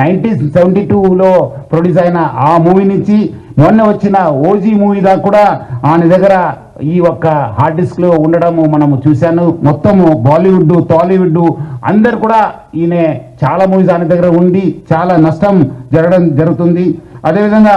Nineteen seventy టూలో produce అయిన ఆ మూవీ నుంచి మొన్న వచ్చిన ఓజీ మూవీ దాకా కూడా ఆయన దగ్గర ఈ ఒక్క హార్డ్ డిస్క్లో ఉండడము మనము చూశాను. మొత్తము బాలీవుడ్ టాలీవుడ్ అందరు కూడా ఈయన చాలా మూవీస్ ఆయన దగ్గర ఉండి చాలా నష్టం జరగడం జరుగుతుంది. అదేవిధంగా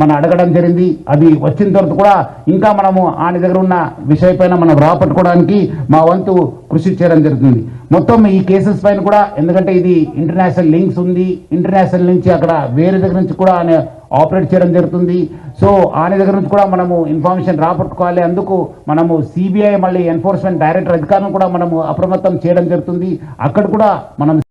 మనం అడగడం జరిగింది. అది వచ్చిన తర్వాత కూడా ఇంకా మనము ఆయన దగ్గర ఉన్న విషయపైన మనం రాపట్టుకోవడానికి మా వంతు కృషి చేయడం జరుగుతుంది. మొత్తం ఈ కేసెస్ పైన కూడా ఎందుకంటే ఇది ఇంటర్నేషనల్ లింక్స్ ఉంది. ఇంటర్నేషనల్ నుంచి అక్కడ వేరే దగ్గర నుంచి కూడా ఆయన ఆపరేట్ చేయడం జరుగుతుంది. సో ఆయన దగ్గర నుంచి కూడా మనము ఇన్ఫర్మేషన్ రాబట్టుకోవాలి అందుకు మనము సిబిఐ మళ్ళీ ఎన్ఫోర్స్మెంట్ డైరెక్టర్ అధికారులను కూడా మనము అప్రమత్తం చేయడం జరుగుతుంది. అక్కడ కూడా మనం